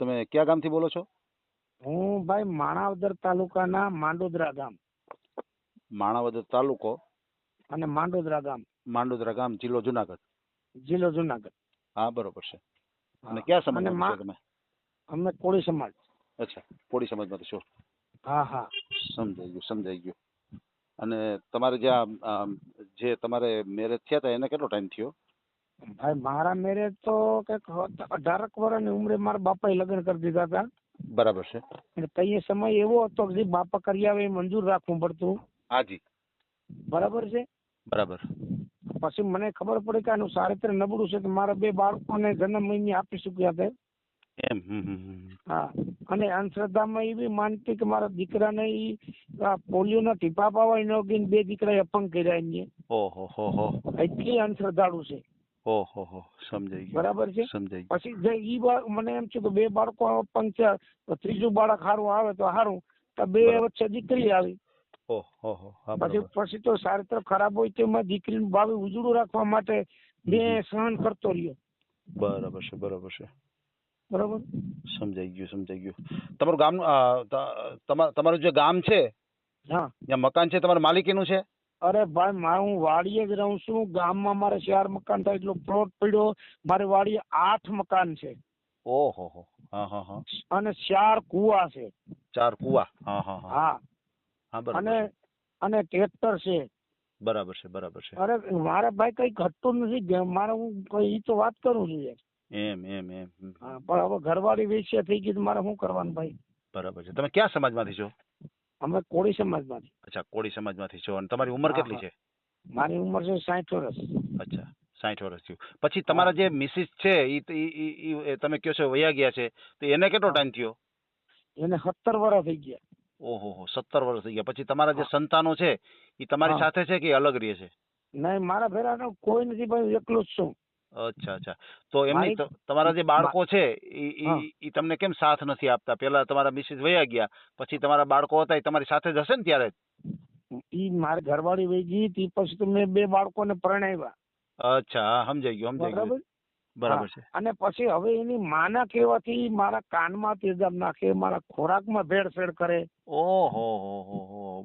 તમે ક્યાં ગામથી બોલો છો? હું ભાઈ માણાવદર તાલુકાના માંડોદરા ગામ. માણાવદર તાલુકો? અને માંડોદરા ગામ. માંડોદરા ગામ જિલ્લો જુનાગઢ. જિલ્લો જુનાગઢ. હા બરોબર છે. અને. ક્યાં અને સમાજમાં તમે? અમે કોળી સમાજ. અચ્છા કોળી માં છો. હા હા. સમજાઈ ગયું સમજાઈ ગયું. અને તમારે જ્યાં જે તમારે મેરેજ થયા હતા એને કેટલો ટાઈમ થયો? ભાઈ મારા મેરેજ તો કંઈક અઢારક વર્ષની ઉંમરે મારા બાપાએ લગ્ન કરી દીધા હતા. બરાબર છે. અને તઈએ સમય એવો હતો કે જે બાપા કરી આવે એ મંજૂર રાખવું પડતું. હાજી બરાબર છે? બરાબર. પછી મને ખબર પડી કે આનું સારિત્ર નબળું છે તો મારા બે બાળકોને જન્મ મહિને આપી શક્યા હતા એમ. હા. અને અંધશ્રદ્ધામાં એવી માનતી કે મારા દીકરાને ઈ પોલિયો પોલિયોના ટીપા પાવા ન ગઈ ને બે દીકરા અપંગ કર્યા એને ઓહો હો હો. એટલી અંધશ્રદ્ધાળુ છે. ઓહો હો સમજાઈ ગયું. બરાબર છે? સમજાઈ પછી જે ઈ મને એમ છે કે બે બાળકો તો ત્રીજું બાળક સારું આવે તો તો બે વચ્ચે દીકરી આવી. ઓહો પછી પછી તો ચારિત્ર ખરાબ હોય તો એમાં દીકરીનું ભાવિ ઉજળું રાખવા માટે મેં સહન કરતો રહ્યો. બરાબર છે બરાબર છે. બરાબર? સમજાઈ ગયું સમજાઈ ગયું. તમારું ગામ તમારું જે ગામ છે હા. ત્યાં મકાન છે તમારા માલિકીનું છે? અરે ભાઈ મારે હું વાડીએ જ રહું છું. ગામમાં મારે ચાર મકાન થાય એટલો પ્લોટ પડ્યો. મારે વાડીએ આઠ મકાન છે. ઓહો હો. હા હા હા. અને ચાર કુવા છે. ચાર કુવા. હા હા હા. હા. હા બરાબર અને છે. અને ટ્રેક્ટર છે. બરાબર છે બરાબર છે. અરે મારે ભાઈ કઈ ઘટતું નથી. મારે હું કઈ તો વાત કરું છું એમ એમ એમ. હા, પણ હવે ઘરવાળી વિશે થઈ ગઈ મારે શું કરવાનું ભાઈ? બરાબર છે. તમે ક્યાં સમાજમાંથી છો? અમે કોળી સમાજમાંથી. અચ્છા કોળી સમાજમાંથી છો. અને તમારી ઉંમર કેટલી છે? મારી ઉંમર છે સાઠ વર્ષ. અચ્છા સાઠ વર્ષ થયું. પછી તમારા જે મિસિસ છે એ તમે કહો છો વયા ગયા છે તો એને કેટલો ટાઈમ થયો? એને સત્તર વર્ષ થઈ ગયા. ઓહો હો સત્તર વર્ષ થઈ ગયા. પછી તમારા જે સંતાનો છે એ તમારી સાથે છે કે અલગ રહે છે? નહીં મારા ભેરા કોઈ નથી ભાઈ એકલો જ છું. અચ્છા અચ્છા. તો એમની ત- તમારા જે બાળકો છે ઈ હા. ઈ તમને કેમ સાથ નથી આપતા? પેલા તમારા મિસિસ વયા ગયા પછી તમારા બાળકો હતા એ તમારી સાથે જ હશે ને ત્યારે? ઈ મારી ઘરવાળી વહી ગઈ તી પછી તો મેં બે બાળકોને પરણાવ્યા. અચ્છા હા, સમજાઈ ગયું સમજાઈ ગયું. બરાબર? બરાબર છે. અને પછી હવે એની માના કહેવાથી મારા કાનમાં તેજાબ નાખે મારા ખોરાકમાં ભેળસેળ કરે. ઓહો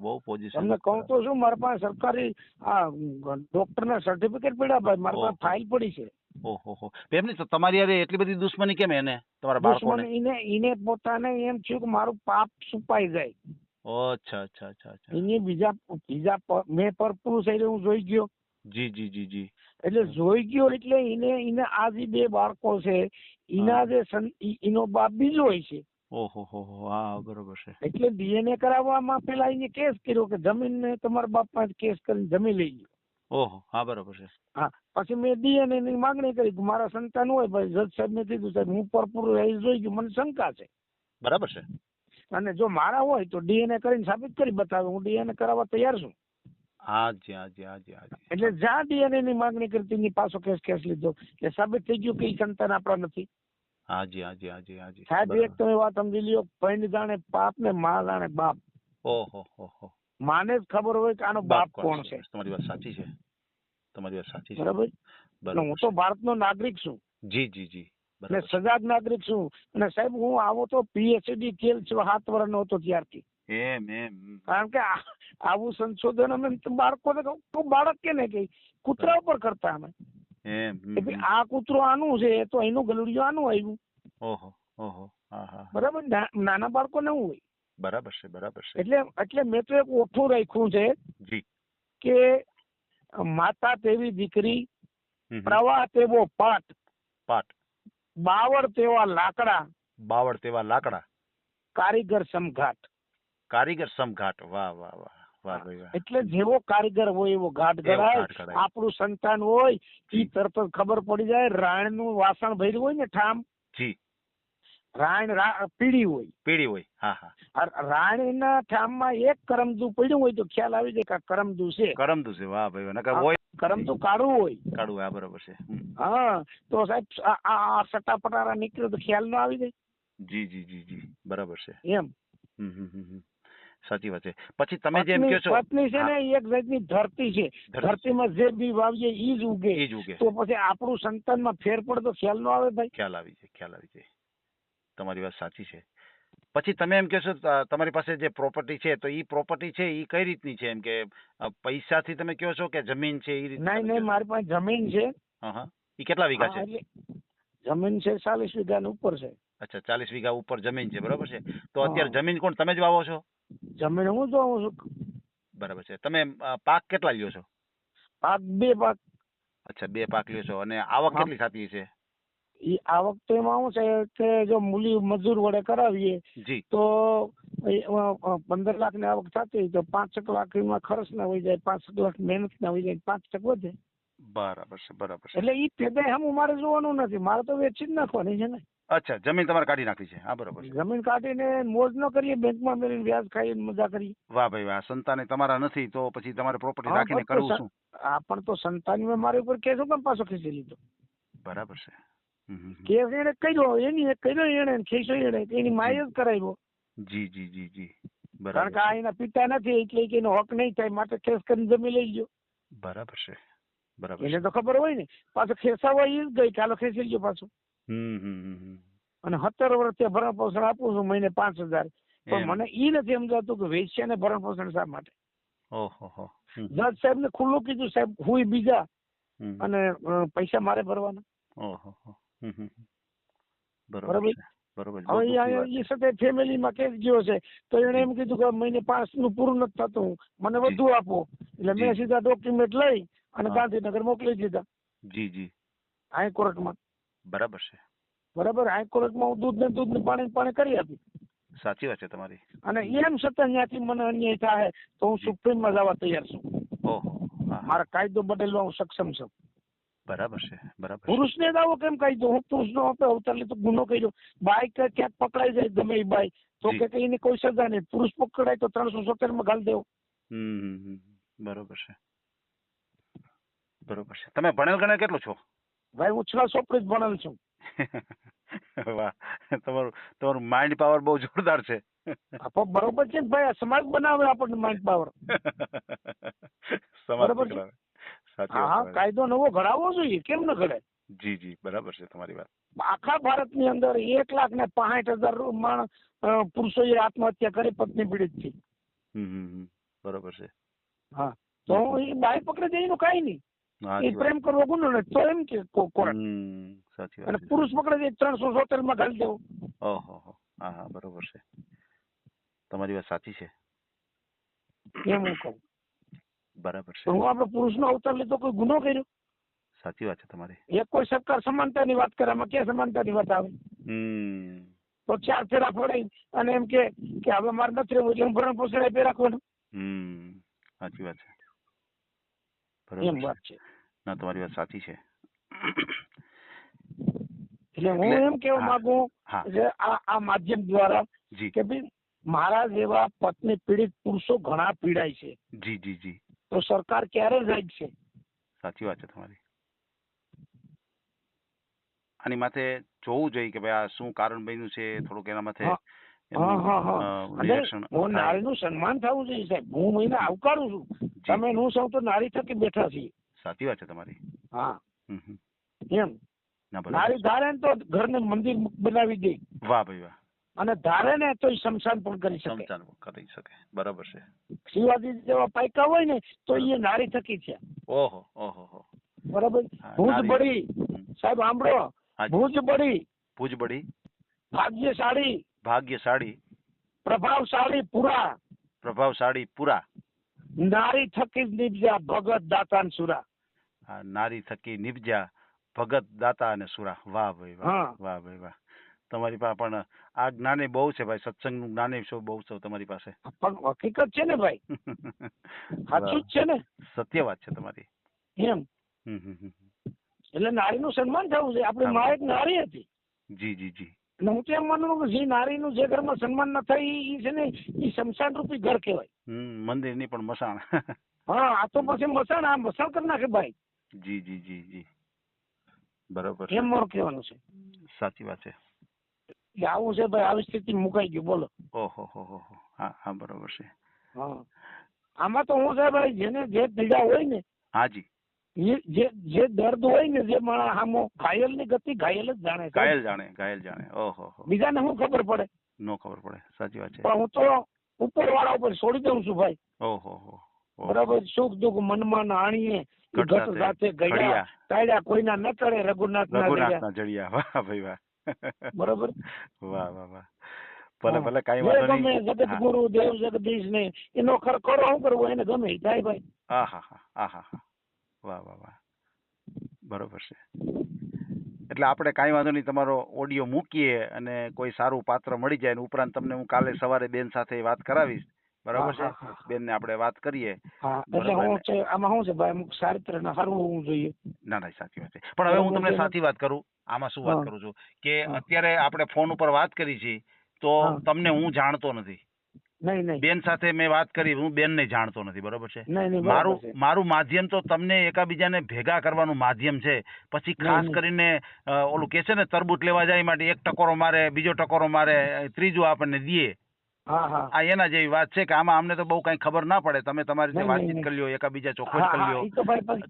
બહુ પોઝિશન તમને કહું તો શું મારા પાસે સરકારી આ ડોક્ટરના સર્ટિફિકેટ પડ્યા ભાઈ મારા પાસે ફાઇલ પડી છે. ઓહો તમારી યારે એટલી બધી દુશ્મની કેમ એને તમારા બાળકોને? એને ઈને પોતાને એમ થયું કે મારું પાપ છુપાઈ જાય. અચ્છા અચ્છા અચ્છા અચ્છા. એને બીજા બીજા મેં પર પુરુષ હું જોઈ ગયો. જી જી જી જી. એટલે જોઈ ગયો એટલે એને એને આ જે બે બાળકો છે એના. જે એનો બાપ બીજો હોય છે. ઓહો હો બરોબર છે. એટલે ડીએનએ કરાવવામાં પેલા એને કેસ કર્યો કે જમીન ને તમારા બાપ પાસે કેસ કરીને જમીન લઈ ગયો ઓહો હા બરોબર છે. હા પછી મેં ડીએનએ ની માંગણી કરી કે મારા સંતાન હોય ભાઈ જજ સાહેબ ને કીધું સાહેબ હું પરપૂર રહી જોઈ ગયું મને શંકા છે. બરાબર છે. અને જો મારા હોય તો ડીએનએ કરીને સાબિત કરી બતાવે હું ડીએનએ કરાવવા તૈયાર છું. હા જી હા જી હા જી હા જી એટલે જ્યાં ડીએનએ ની માંગણી કરતી ની પાછો કેસ કેસ લીધો. એટલે સાબિત થઈ ગયું કે ઈ સંતાન આપણા નથી. હાજી હાજી હા જી હા જી હા જી સાહેબ એક તમે વાત સમજી લ્યો પૈણ જાણે પાપ ને માં જાણે બાપ. ઓહો હો હો. માને જ ખબર હોય કે આનો બાપ કોણ છે? તમારી વાત સાચી છે. તમારી વાત સાચી છે. બરાબર? હું તો ભારતનો નાગરિક છું. જી જી જી. ને સજાગ નાગરિક છું. અને સાહેબ હું આવો તો પીએચડી કેલ છું સાત વર્ષનો હતો ત્યારથી. એમ એમ કારણ કે આવું સંશોધન અમે બાળકોને બાળક કે ને કઈ કૂતરા ઉપર કરતા અમે. હમ. આ કૂતરો આનું છે તો એનું ગલુડિયું આનું આવ્યું. ઓહો ઓહો બરાબર? ના- નાના બાળકોને શું હોય. બરાબર છે બરાબર છે. એટલે એટલે મેં તો એક ઓઠું રાખ્યું છે જી. કે માતા તેવી દીકરી. પ્રવાહ તેવો પાટ પાટ. બાવળ તેવા લાકડા બાવળ તેવા લાકડા. કારીગર સમઘાટ. કારીગર સમઘાટ. વાહ વાહ વાહ. એટલે જેવો કારીગર હોય એવો ઘાટ ગણાય આપણું સંતાન હોય એ તરત ખબર પડી જાય રાણનું વાસણ ભર્યું હોય ને ઠામ જી. રાણ પીડી હોય. પીડી હોય. હા હા. આ રાણીના ઠામમાં એક કરમદુ પડ્યું હોય તો ખ્યાલ આવી જાય કે આ કરમદુ છે. કરમદુ છે. વાહ ભાઈ. નકર. હોય કરમદુ કાળું હોય. કાળું હા બરોબર છે. હા તો સાહેબ આ આ- પટારા નીકળ્યો તો ખ્યાલ ન આવી જાય. જી જી જી જી. બરાબર છે. એમ. હમ હમ હમ. સાચી વાત છે. પછી તમે જેમ કહો છો પત્ની છે ને એક જાતની ધરતી છે. ધરતીમાં જે બી વાવીએ ઈ જ ઉગે. એ જ ઉગે. તો પછી આપણું સંતાનમાં ફેર પડે તો ખ્યાલ નો આવે ભાઈ? ખ્યાલ આવી છે ખ્યાલ આવી છે તમારી વાત સાચી છે. પછી તમે એમ કહેશો તમારી પાસે જે પ્રોપર્ટી છે તો એ પ્રોપર્ટી છે એ કઈ રીતની છે? એમ કે પૈસાથી તમે કહો છો કે જમીન છે એ રીતે નહીં નહીં મારી પાસે જમીન છે. હા એ કેટલા વીઘા છે? જમીન છે ચાલીસ વીઘા ઉપર છે. અચ્છા ચાલીસ વીઘા ઉપર જમીન છે બરોબર છે. તો અત્યારે જમીન કોણ? તમે જ વાવો છો? જમીન હું જોઉં છું. બરાબર છે. તમે અ, પાક કેટલા લ્યો છો? પાક બે પાક. અચ્છા બે પાક લ્યો છો. અને આવક હા. કેટલી થતી છે? ઈ આવક તો એમાં શું છે કે જો મૂલી મજૂર વડે કરાવીએ જી. તો એ, અ, અ, પંદર લાખની આવક થતી હોય તો પાંચ લાખ એમાં ખર્ચ ના હોય જાય પાંચ લાખ મહેનત ના હોય જાય પાંચ ટક વધે. બરાબર છે બરાબર છે. એટલે ઈ પેદાય હમ મારે જોવાનું નથી. મારે તો વેચી જ નાખવાની છે ને. અચ્છા જમીન તમારે કાઢી નાખી છે. હા બરોબર જમીન કાઢીને મોજ ન કરીએ બેંકમાં મેળવીને વ્યાજ ખાઈને મજા કરી વાહ ભાઈ વાહ સંતાને તમારા નથી તો પછી તમારે પ્રોપર્ટી રાખીને કરવું શું? આ પણ તો સંતાન મારી ઉપર કેસ કેમ પાછો ખેંચી લીધો? બરાબર છે. કેસ એને કર્યો એની કર્યો એને ખેંચ્યો એને એની માય જ કરાવ્યો. જી જી જી જી. કારણ બરાબર કે આ એના પિતા નથી એટલે કે એનો હક નહીં થાય માટે કેસ કરીને જમી લઈ ગયો. બરાબર છે. બરાબર એને તો ખબર હોય ને પાછો ખેંચાવા એ જ ગઈ ચાલો ખેંચી ગયો પાછો. અને સત્તર વર્ષથી ભરણ પોષણ આપું છું મહિને પાંચ હજાર. પણ મને ઈ નથી સમજાતું કે વેશ્યાને ભરણ પોષણ શા માટે? ઓહો જજ સાહેબ ને ખુલ્લું કીધું સાહેબ હું બીજા અને પૈસા મારે ભરવાના. ઓહો. બરાબર. હવે સાથે ફેમિલીમાં કેસ ગયો છે તો એને એમ કીધું કે મહિને પાંચનું પૂરું નથી થતું મને વધુ આપો. એટલે મેં સીધા ડોક્યુમેન્ટ લઈ અને ગાંધીનગર મોકલી દીધા. જી જી. હાઈકોર્ટમાં. બરાબર છે. બરાબર હાઈકોર્ટમાં હું દૂધ ને દૂધ ને પાણી પાણી કરી આપી સાચી વાત છે તમારી. અને એમ છતાં ત્યાંથી મને અન્યાય થાય તો હું. સુપ્રીમમાં જવા તૈયાર છું. ઓહો. મારા કાયદો બદલવા હું સક્ષમ છું. બરાબર છે બરાબર. પુરુષને દાવો કેમ કાયદો? હું પુરુષનો આપણે અવતાર તો ગુનો કર્યો. બાઈક કે ક્યાંક પકડાઈ જાય ગમે બાઈક તો કે એની કોઈ સજા નહીં. પુરુષ પકડાય તો ત્રણસો સોતેરમાં ગાલ દેવો. બરોબર છે. બરોબર છે. તમે ભણેલ ગણેલ કેટલો છો? ભાઈ ઉછળા સોપડી જ ભણેલ છું. વાહ તમારું તમારું માઇન્ડ પાવર બહુ જોરદાર છે. બરોબર છે ભાઈ સમાજ બનાવે આપણને માઇન્ડ પાવર સમાજ છે. હા. કાયદો નવો ઘડાવવો જોઈએ કેમ ન ઘડે જી જી બરાબર છે તમારી વાત. આખા ભારતની અંદર એક લાખ ને પાંઠ હજાર માણસ પુરુષોએ આત્મહત્યા કરી પત્ની પીડિતથી બરોબર છે. હા તો એ બાઈ પકડે જાય એનું કાંઈ નહીં. એ પ્રેમ કરવો ગુનો ને તો એમ કે કોર્ટ સાચી અને. પુરુષ પકડે છે ત્રણસો સોતેરમાં ઘાલી દેવો. ઓહો હા હા બરોબર છે. તમારી વાત સાચી છે. એમ હું કહું. બરાબર તો છે હું આપણે પુરુષનો અવતાર લીધો કોઈ ગુનો કર્યો? સાચી વાત છે તમારી. એક કોઈ સરકાર સમાનતા ની વાત કરે આમાં ક્યાં સમાનતાની વાત આવે? તો ચાર ફેરા ફોડાઈ અને એમ કે કે હવે મારે નથી રહેવું એટલે હું ભરણ પોષણ આપી રાખવાનું. હમ સાચી વાત છે. એમ વાત છે. ના તમારી વાત સાચી છે. એટલે હું એમ કેવા માંગુ કે આ આ માધ્યમ દ્વારા કે ભાઈ મારા જેવા પત્ની પીડિત પુરુષો ઘણા પીડાય છે. જી જી જી. તો સરકાર ક્યારે છે? સાચી વાત છે તમારી. આની માથે જોવું જોઈએ કે ભાઈ આ શું કારણ બન્યું છે? થોડુંક એના માથે હા. નારી નું સન્માન થવું જોઈએ સાહેબ. હું એને આવકારું છું. તમે હું સૌ તો નારી થકી બેઠા છીએ. સાચી વાત છે તમારી. હા. એમ. નારી ધારે ને તો ઘરને મંદિર બનાવી દે. વાહ ભાઈ વાહ. અને ધારે ને તો શમશાન પણ કરી શકે. શમશાન કરી શકે. બરાબર છે. શિવાજી જેવા પાયકા હોય ને તો એ નારી થકી છે. ઓહો ઓહો બરાબર? ભુજ નારી- સાહેબ આંબળો. ભુજ બળી. ભુજ બળી. ભાગ્યશાળી. ભાગ્યશાળી પ્રભાવશાળી પુરા. પ્રભાવશાળી પુરા. નારી થકી નિપજ્યા ભગત ને સુરા. નારી થકી નિપજ્યા ભગત દાતા અને સુરા. વાહ ભાઈ વાહ. વાહ ભાઈ વાહ. તમારી પાસે પણ આ જ્ઞાને બહુ છે ભાઈ સત્સંગનું જ્ઞાને શું બહુ છે તમારી પાસે. પણ હકીકત છે ને ભાઈ? સાચું જ છે ને? સત્ય વાત છે તમારી. એમ? હમ, હમ, હમ. એટલે નારીનું સન્માન થવું છે આપણી. મા એક નારી હતી. જી જી જી. અને હું તો એમ માનું કે જે નારીનું જે ઘરમાં સન્માન ન થાય એ છે ને એ શમશાન રૂપી ઘર કહેવાય. હમ મંદિરની પણ મસાણ હા આ તો પછી મસાણ આ મસાણ કરી નાખે ભાઈ. જી જી જી જી. બરોબર એમ મારું કહેવાનું છે. સાચી વાત છે. આવું છે ભાઈ આવી સ્થિતિ મુકાઈ ગયું બોલો. ઓહો હો હો હો. હા હા બરોબર છે. હા. આમાં તો હું છે ભાઈ જેને જે પીડા હોય ને હા જી જે દર્દ હોય ને જે આમો ઘાયલની ગતિ ઘાયલ જ જાણે ઘાયલ જાણે ઘાયલ જાણે. ઓહો બીજાને શું ખબર પડે? નો ખબર પડે. સાચી વાત છે. પણ હું તો ઉપર વાળા ઉપર છોડી દઉં છું ભાઈ. ઓહો બરાબર? સુખ દુઃખ મનમાં આણીએ. ઘટ સાથે ગયા તાળ્યા કોઈના ન ટળે રઘુનાથ ના રઘુનાથના જડિયા. વાહ ભાઈ વાહ. બરાબર? વાહ વાહ વાહ. ભલે ભલે કઈ વાંધો ગમે નહીં જગત ગુરુ દેવ જગદીશ ને એનો ખર કરો શું કરવું એને ગમે થાય ભાઈ. આહા આહા વાહ વાહ વાહ. બરોબર છે. એટલે આપણે કાંઈ વાંધો નહીં તમારો ઓડિયો મૂકીએ અને કોઈ સારું પાત્ર મળી જાય ઉપરાંત તમને હું કાલે સવારે બેન સાથે વાત કરાવીશ. બરાબર છે? બેન ને. બેનને આપણે વાત કરીએ. એટલે હું છે આમાં શું છે ભાઈ અમુક ચારિત્ર ને સારું હોવું જોઈએ. ના ના સાચી વાત છે. પણ હવે હું તમને સાચી વાત કરું. આમાં શું વાત કરું છું? કે અત્યારે આપણે ફોન ઉપર વાત કરી છે તો તમને હું જાણતો નથી. નહીં નહીં. બેન સાથે મેં વાત કરી હું બેનને જાણતો નથી બરોબર છે? મારું મારું માધ્યમ તો તમને એકાબીજાને ભેગા કરવાનું માધ્યમ છે. પછી ખાસ કરીને ઓલું કે છે ને તરબૂચ લેવા જાય માટે એક ટકોરો મારે બીજો ટકોરો મારે ત્રીજો આપણને દે હા હા આ એના જેવી વાત છે કે આમાં અમને તો બહુ કઈ ખબર ના પડે. તમે તમારી નહીં, વાતચીત કરી લ્યો એકાબીજા ચોખ્ખો જ કરી લ્યો.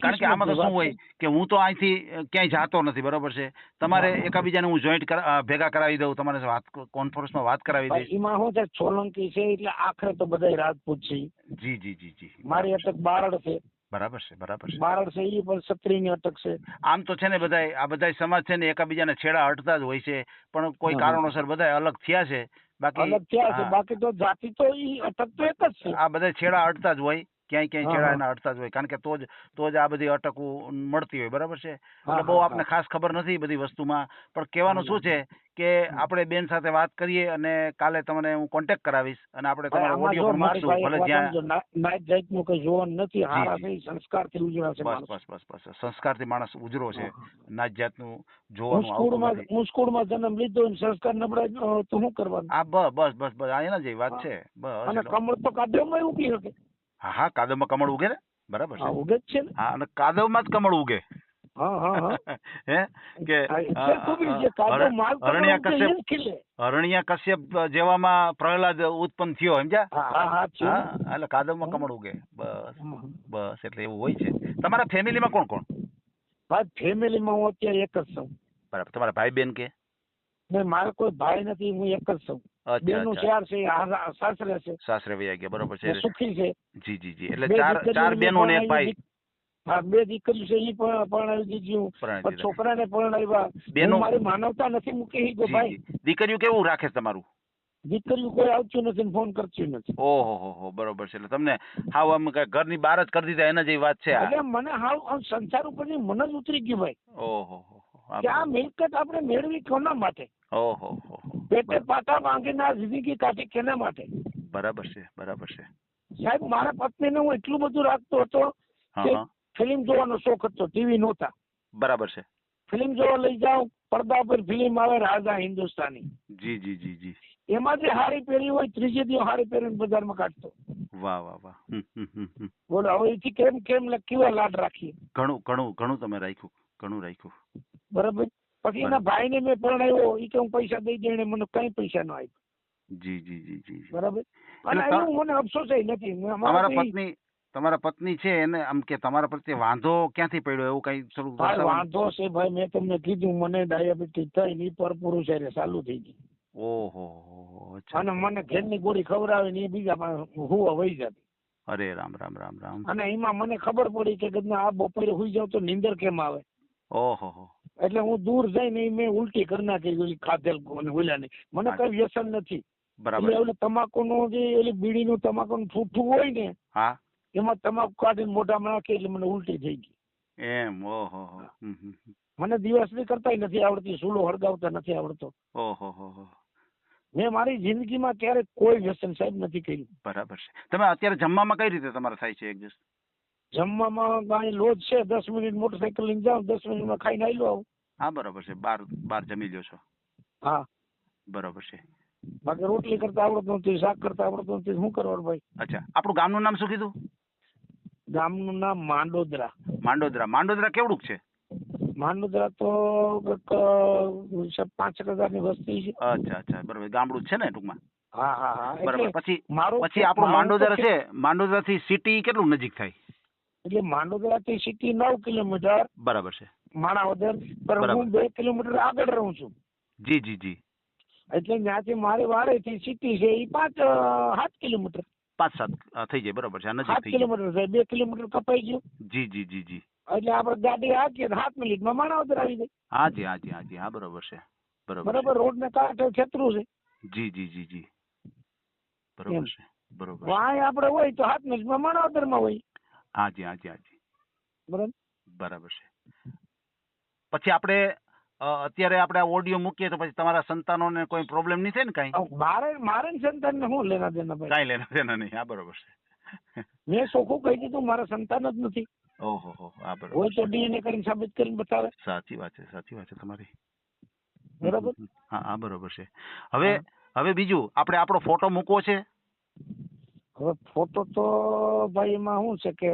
કારણ કે આમાં તો શું હોય કે હું તો અહીંથી ક્યાંય જાતો નથી બરોબર છે? તમારે. એકાબીજાને હું જોઈન્ટ ભેગા કરાવી દઉં તમારે વાત કોન્ફરન્સમાં વાત કરાવી દઈશ. એમાં શું છે સોલંકી છે એટલે આખરે તો બધા રાજપૂત છે જી જી જી જી. મારી અટક બારડ છે. બરાબર છે બરાબર છે. બારડ છે એ પણ ક્ષત્રિયની અટક છે. આમ તો છે ને બધા આ બધા સમાજ છે ને એકાબીજાને છેડા હટતા જ હોય છે. પણ કોઈ કારણોસર બધા અલગ થયા છે. બાકી અલગ થયા છે? બાકી તો જાતિ તો ઈ અટક તો એક જ છે. આ બધા છેડા હટતા જ હોય. ક્યાંય ક્યાંય હા, હા. જ હોય. કારણ કે તો જ તો જ આ બધી અટકવું મળતી હોય. બરાબર છે? હા, એટલે બહુ હા, આપને હા. ખાસ ખબર નથી બધી વસ્તુમાં. પણ કહેવાનું શું છે કે આપણે બેન સાથે વાત કરીએ અને કાલે તમને હું કોન્ટેક્ટ કરાવીશ અને આપણે ભાઈ, તમારો આમાં ઓડિયો જો પણ મારી મૂકશું. ભાઈ ભલે વાત જ્યાં સમજો, ના- નાત જાતનું કઈ જોવાનું નથી. હારા જી. સંસ્કારથી ઉજળા છે બસ માણસ. બસ બસ બસ. સંસ્કારથી માણસ ઉજરો છે. નાત જાતનું હું જોવાનું આવતું સ્કૂલમાં નથી. હું સ્કૂલમાં જન્મ લીધો ને સંસ્કાર નબળા તો શું કરવાનું? આ બસ બસ બસ બસ. આ એના જેવી વાત હા. છે. બસ અને એટલે- કમળ તો કાઢવામાં ઉગી શકે હા હા કાદવમાં કમળ ઉગે ને? બરાબર છે. ઉગે જ છે ને. હા અને કાદવમાં જ કમળ ઉગે. હરણ્યા કશ્યપ જેવામાં પ્રહલાદ ઉત્પન્ન થયો સમજ્યા એટલે કાદવમાં. કમળ ઉગે. બસ બસ એટલે એવું હોય છે. તમારા ફેમિલીમાં કોણ કોણ? ફેમિલીમાં હું અત્યારે એક જ છું. બરાબર તમારા ભાઈ બેન કે? ને મારે કોઈ ભાઈ નથી હું એક જ છું. બેનું ચાર છે સાસરે છે. સાસરે વૈયા ગયા બરોબર છે. સુખી છે. જી જી જી. એટલે ચાર ચાર બેનો ને એક ભાઈ. હા બે દીકરી છે એ પણ પરણાવી દીધું. છોકરાને પરણાવ્યા બેનો- મારી માનવતા નથી મૂકી ગયો ભાઈ. દીકરીઓ કેવું રાખે તમારું? દીકરીઓ કોઈ આવતું નથી ફોન કરતું નથી. ઓહો હો હો બરોબર છે. એટલે તમને હાવ આમ ઘરની બહાર જ કરી દીધા એના જેવી વાત છે એટલે મને હાવ આમ સંસાર ઉપરની મન જ ઉતરી ગયું ભાઈ. ઓહો કે આ મિલકત આપણે મેળવી કોના માટે? ઓહો પેટે પાટા માંગીને આ જિંદગી કાઢી કેના માટે? બરાબર છે બરાબર છે. સાહેબ મારા પત્નીને હું એટલું બધું રાખતો હતો કે ફિલ્મ જોવાનો શોખ હતો ટીવી નહોતા. બરાબર છે. ફિલ્મ જોવા લઈ જાઉં પડદા પર ફિલ્મ આવે રાજા હિન્દુસ્તાની. જી જી જી જી. એમાં જે હારી પહેરી હોય ત્રીજે દિવસ હારી પહેરીને બજારમાં કાઢતો. વાહ વાહ વાહ. બોલો હવે એથી કેમ કેમ કેવા લાડ રાખીએ? ઘણું ઘણું ઘણું તમે રાખ્યું. ઘણું રાખ્યું. બરાબર? પછી એના ભાઈને મેં પરણાવ્યો એ કે હું પૈસા દઈ દે એને મને કઈ પૈસા ન આપ્યો. જી જી જી જી. બરાબર? અને એનું મને અફસોસ નથી. અમારા પત્ની તમારા પત્ની છે એને આમ કે તમારા પ્રત્યે વાંધો ક્યાંથી પડ્યો? એવું કઈ શરૂ વાંધો છે ભાઈ મેં તમને કીધું મને ડાયાબિટીસ થઈ ની ઈ એટલે ચાલુ થઈ ગઈ. ઓહો હો, હો, અને મને ઘેરની ગોળી ખવડાવે ને એ બીજા પણ હુવા વહી જતી. અરે રામ રામ રામ રામ. અને એમાં મને ખબર પડી કે આ બપોરે હુઈ જાવ તો નીંદર કેમ આવે? ઓહો એટલે હું દૂર જઈને મેં ઉલટી કરી નાખી ઓલી ખાધેલ ઓલા ને. મને કઈ વ્યસન નથી. બરાબર. એટલે તમાકુ નું જે ઓલી બીડીનું તમાકુનું ઠૂઠું હોય ને હા. એમાં તમાકુ કાઢીને મોઢામાં નાખી એટલે મને ઉલટી થઈ ગઈ. એમ ઓહો. મને દિવસની કરતાય નથી આવડતી સૂલો હળગાવતા નથી આવડતો. ઓહો મેં મારી જિંદગીમાં ક્યારેક કોઈ વ્યસન સાહેબ નથી કર્યું. બરાબર છે. તમે અત્યારે જમવામાં કઈ રીતે તમારે થાય છે એડજસ્ટ જમવામાં કાંઈ લોજ છે? દસ મિનિટ મોટરસાઇકલ લઈને જાઉં દસ મિનિટમાં ખાઈને આવી આવું. હા બરાબર છે. બાર બાર જમી લ્યો છો. હા. બરાબર છે. બાકી રોટલી કરતા આવડતું નથી શાક કરતા આવડતું નથી. શું કરવાનું ભાઈ? અચ્છા. આપણું ગામનું નામ શું કીધું? ગામનું નામ માંડોદરા. માંડોદરા. માંડોદરા કેવડું છે? માંડોદરા તો પાંચ હજારની વસ્તી છે. અચ્છા અચ્છા. બરાબર. ગામડું છે ને ટૂંકમાં? હા હા હા. બરાબર. પછી મારું પછી આપણું માંડોદરા છે. માંડોદરા થી સિટી કેટલું નજીક થાય? એટલે માંડોદરા થી સિટી નવ કિલોમીટર બરાબર છે. માણાવદર પર હું બે કિલોમીટર આગળ રહું છું. જી જી જી. એટલે ત્યાંથી મારી વાડે થી સિટી છે એ પાંચ સાત કિલોમીટર. પાંચ સાત થઈ જાય. બરાબર છે. સાત કિલોમીટર છે બે કિલોમીટર કપાઈ ગયું. જી જી જી જી. એટલે આપણે ગાડી હાકીએ સાત સાત મિનિટમાં માણાવદર આવી જાય. હાજી હા જી હા બરોબર છે. બરોબર છે. બરાબર રોડ ને કાંઠે છેતરું છે. જી જી જી જી. બરોબર છે. બરોબર વાય આપડે આપણે હોય તો સાત મિનિટમાં માણાવદરમાં હોય. હાજી હાજી હાજી. બરાબર? બરાબર છે. પછી આપણે અત્યારે આપણે આ ઓડિયો મૂકીએ તો પછી તમારા સંતાનોને કોઈ પ્રોબ્લેમ નહીં થાય ને કાંઈ? મારે મારે સંતાન ને શું લેના દેના ભાઈ? કાંઈ લેના દેના નહીં આ બરાબર છે. મેં ચોખ્ખું કહી દીધું મારા સંતાન જ નથી. ઓહો હો આ બરાબર હોય તો ડીએનએ કરીને સાબિત કરીને બતાવે. સાચી વાત છે સાચી વાત છે તમારી. બરાબર? હા હા બરોબર છે. હવે હવે બીજું આપણે આપણો ફોટો મૂકવો છે? હવે ફોટો તો ભાઈ એમાં શું છે કે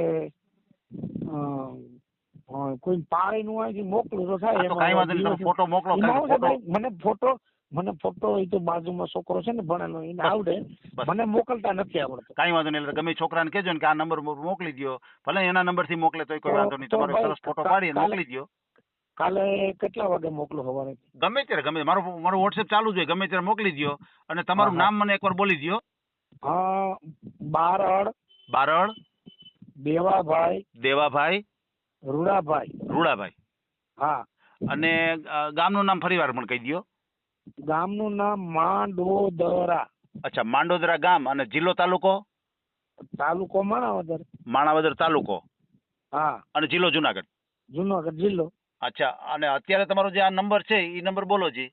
કોઈ પાળી નું અહીંથી મોકલું તો થાય હા, વાંધો નહીં ફોટો મોકલો છે મને ફોટો મને ફોટો એ તો બાજુમાં છોકરો છે ને ભણેલો એને આવડે. મને મોકલતા નથી આવડતો. કઈ વાંધો નહીં ગમે છોકરાને કેજો ને કે આ નંબર મોકલી દો ભલે એના નંબરથી મોકલે તો કોઈ વાંધો નહીં તમારો સરસ ફોટો પાડી મોકલી દો કાલે કેટલા વાગે મોકલો સવારે ગમે ત્યારે ગમે મારો મારો વોટ્સએપ ચાલુ જ હોય ગમે ત્યારે મોકલી દો અને તમારું. નામ મને એકવાર બોલી દ્યો. અ, બારડ બારડ દેવાભાઈ દેવાભાઈ રૂડાભાઈ. રૂડાભાઈ. હા. અને ગામનું નામ ફરીવાર પણ કહી દો ગામનું નામ માંડોદરા. અચ્છા માંડોદરા ગામ અને જિલ્લો તાલુકો? તાલુકો માણાવદર. માણાવદર તાલુકો. હા. અને જિલ્લો જુનાગઢ? જુનાગઢ જિલ્લો. અચ્છા અને અત્યારે તમારો જે આ નંબર છે એ નંબર બોલો જી.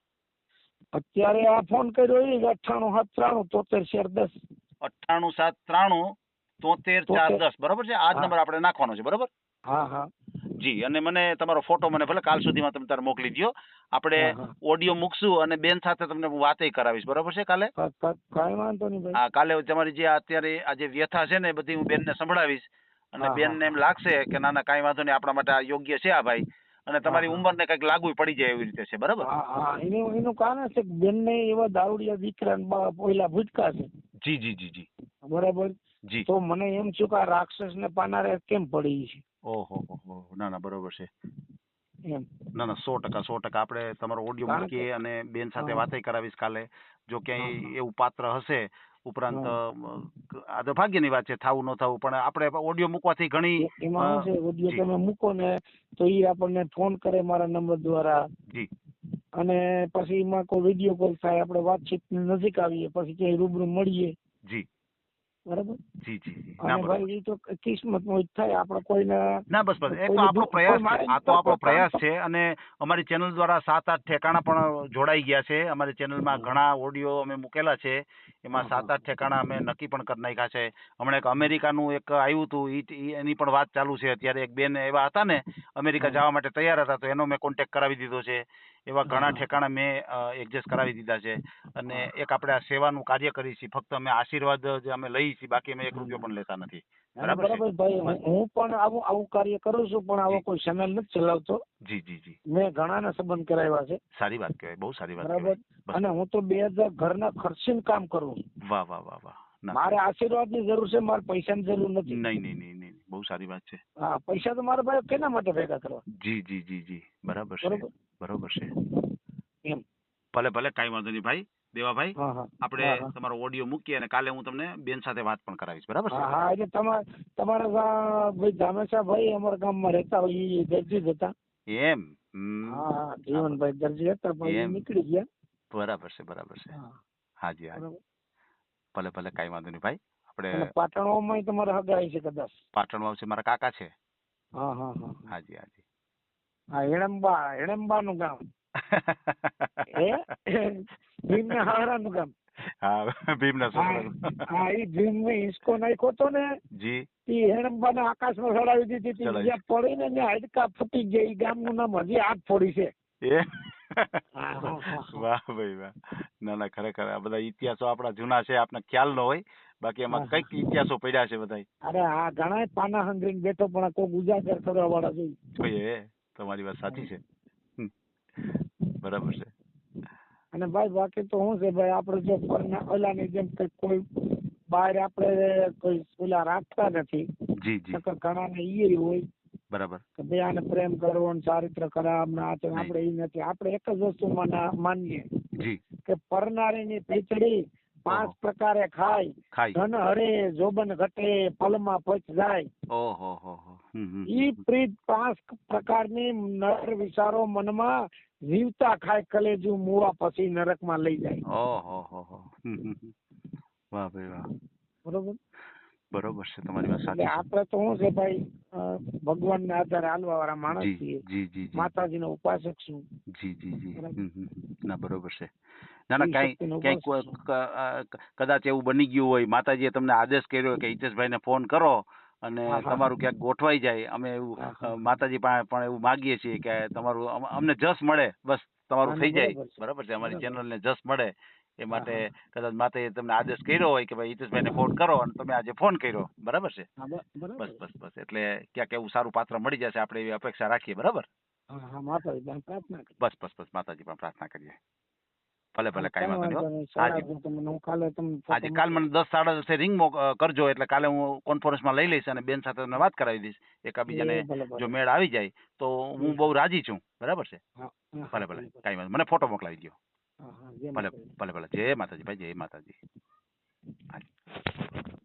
અત્યારે આ ફોન કર્યો એ અઠ્ઠાણું સાત ત્રાણું તોતેર શેર દસ. અઠ્ઠાણું સાત ત્રાણું તોતેર ચાર દસ. બરોબર છે? આ જ નંબર આપણે નાખવાનો છે બરોબર? હા હા. જી અને મને તમારો ફોટો મને ભલે કાલ સુધીમાં તમે તારે મોકલી દો આપણે. ઓડિયો મૂકશું અને બેન સાથે તમને હું વાતે કરાવીશ. બરોબર છે કાલે? કાંઈ વાંધો નહીં હા કાલે તમારી જે અત્યારે આ જે વ્યથા છે ને બધી હું બેનને સંભળાવીશ. અને બેનને એમ લાગશે કે ના ના કાંઈ વાંધો નહીં આપણા માટે આ યોગ્ય છે આ ભાઈ. અને તમારી. ઉંમરને કંઈક લાગુ પડી જાય એવી રીતે છે બરાબર? એનું એનું કારણ છે કે બેનને એવા દારૂડિયા દીકરા પહેલા ભૂટકા છે. જી જી જી જી. બરાબર? જી. તો મને એમ છું કે આ રાક્ષસ ને પાનારે કેમ પડી છે? ઓહો હો હો. ના ના બરોબર છે. એમ. ના ના સો ટકા સો ટકા. આપણે તમારો ઓડિયો મૂકીએ અને બેન સાથે હા. વાતય કરાવીશ કાલે. જો ક્યાંય એવું પાત્ર હશે ઉપરાંત આ તો ભાગ્યની વાત છે થાવું ન થવું પણ આપણે ઓડિયો મૂકવાથી ઘણી એમાં શું છે ઓડિયો તમે મૂકો ને તો એ આપણને ફોન કરે મારા નંબર દ્વારા. જી. અને પછી એમાં કોઈ વીડિયો કોલ થાય આપણે વાતચીત નજીક આવીએ પછી ક્યાંય રૂબરૂ મળીએ. જી. બરાબર? જી જી જી. ના ભાઈ એ તો કિસ્મતમાં જ થાય આપણે કોઈને ના બસ બસ. એક તો આપણો પ્રયાસ કોઈ મારે છે આ તો આપણો પ્રયાસ છે અને અમારી ચેનલ દ્વારા સાત આઠ ઠેકાણા પણ જોડાઈ ગયા છે. અમારી ચેનલમાં ઘણા ઓડિયો અમે મૂકેલા છે. એમાં સાત આઠ ઠેકાણા અમે નક્કી પણ કરી નાખ્યા છે. હમણાં એક અમેરિકાનું એક આવ્યું હતું એની પણ વાત ચાલુ છે. અત્યારે એક બેન એવા હતા ને અમેરિકા જવા માટે તૈયાર હતા તો એનો મેં કોન્ટેક્ટ કરાવી દીધો છે. એવા ઘણા ઠેકાણા મેં એડજસ્ટ કરાવી દીધા છે. અને એક આપણે આ સેવાનું કાર્ય કરીએ છીએ ફક્ત અમે આશીર્વાદ જ અમે લઈએ છીએ બાકી અમે એક રૂપિયો પણ લેતા નથી. બરાબર ભાઈ હું- પણ આવું આવું કાર્ય કરું છું પણ આવો કોઈ ચેનલ નથી ચલાવતો. જી જી જી. મેં ઘણાના સંબંધ કરાવ્યા છે. સારી વાત કહેવાય બહુ સારી વાત બરાબર? અને હું તો બે હજાર ઘરના ખર્ચીને કામ કરું છું. વાહ વાહ વાહ વાહ. મારે આશીર્વાદની જરૂર છે મારે પૈસાની જરૂર નથી. નહીં નહીં નહીં નહીં. બહુ સારી વાત છે. હા પૈસા તો મારા ભાઈ કેના માટે ભેગા કરવા? જી જી જી જી. બરાબર છે. બરોબર. છે. એમ. ભલે ભલે કાંઈ વાંધો નહીં ભાઈ. દેવાભાઈ આપણે. તમારો ઓડિયો મૂકીએ અને કાલે હું તમને બેન સાથે વાત પણ કરાવીશ. બરાબર છે? હા એટલે તમારે તમારા ભાઈ જામેશા ભાઈ અમારા ગામમાં રહેતા હોય એ દરજી જ હતા. એમ. હા જીવનભાઈ દરજી હતા પણ નીકળી ગયા. બરાબર છે બરાબર છે. હાજી હાજી. ભલે ભલે કાંઈ વાંધો નહીં ભાઈ. આપણે પાટણોમાં તમારા હગાઈ છે કદાચ. પાટણમાં છે મારા કાકા છે. હા હા હા હાજી હાજી. હા એણંબા એણંબા નું ગામ. ભીમના હારા નું ગામ. હા ભીમના છોકરા હા એ ભીમ ને હિંચકો નાખ્યો તો ને જી. એ હેણંબા ને આકાશમાં ચડાવી દીધી હતી. જ્યાં પડી ને ત્યાં હાડકા ફૂટી ગયા. એ ગામનું નામ હજી આગ ફોડી છે. એ. વાહ ભાઈ વાહ. ના ના ખરેખર આ બધા ઇતિહાસો આપણા જૂના છે. આપને ખ્યાલ ન હોય બાકી એમાં. કંઈક ઇતિહાસો પડ્યા છે બધા અરે આ ઘણા પાના હંગરીને બેઠો પણ કોઈ ઉજાગર કરવા વાળા જોઈ. જોઈએ તમારી વાત સાચી છે. બરાબર છે. અને ભાઈ બાકી તો શું છે ભાઈ આપણે જો પરના ઓલાની જેમ કે કોઈ બહાર આપણે કોઈ ઓલા રાખતા નથી જી જી. ઘણા ને ઈ હોય. બરાબર. કે બે આને પ્રેમ કરવો ને ચારિત્ર ખરાબ ને આચરણ આપણે ઈ નથી. આપણે એક જ વસ્તુ ના- માનીએ જી. કે પરનારીની પીચડી પાંચ. પ્રકારે ખાય. ધન હરે જોબન ઘટે પલમાં પચ જાય. ઓહો હો ઈ પ્રીત પાંચ પ્રકારની નર વિચારો મનમાં જીવતા ખાય કલેજુ મુવા પછી નરકમાં લઈ જાય. ઓહો હો હો. વાહ ભાઈ વાહ. બરોબર? બરોબર છે તમારી વાત સાચી. આપણે તો શું છે ભાઈ ભગવાન ના આધારે હાલવા વાળા માણસ છીએ. માતાજી જી ઉપાસક છું. જી જી જી. ના બરોબર છે. ના ના ઈ કાંઈ શક્તિનો ક્યાંક ઉપાસક કોઈ છું. ક- અ, ક- કદાચ એવું બની ગયું હોય માતાજીએ તમને આદેશ કર્યો કે હિતેશભાઈને ફોન કરો અને. તમારું ક્યાંક ગોઠવાઈ જાય. અમે એવું માતાજી પાસે પણ એવું માગીએ છીએ કે તમારું અમને જસ મળે બસ તમારું થઈ જાય. બરાબર છે. અમારી. ચેનલને જસ મળે. એ માટે કદાચ માતાએ તમને આદેશ કર્યો હોય કે ભાઈ હિતેશભાઈને ફોન કરો અને તમે આજે ફોન કર્યો. બરાબર છે? બસ બસ બસ. એટલે ક્યાંક એવું સારું પાત્ર મળી જશે આપણે એવી અપેક્ષા રાખીએ. બરાબર? બસ બસ બસ. માતાજી પણ પ્રાર્થના કરીએ. ભલે ભલે કાંઈ વાંધો નહીં. હાજી હું કાલે તમને આજે કાલ મને દસ સાડા દસે રિંગ કરજો એટલે કાલે હું કોન્ફરન્સમાં લઈ લઈશ અને બેન સાથે તમને વાત કરાવી દઈશ એકાબીજાને. જો મેળ આવી જાય તો હું બહુ રાજી છું. બરાબર છે? ભલે ભલે. કાંઈ વાંધો મને ફોટો મોકલાવી દો ભલે ભલે ભલે. જય માતાજી ભાઈ જય માતાજી.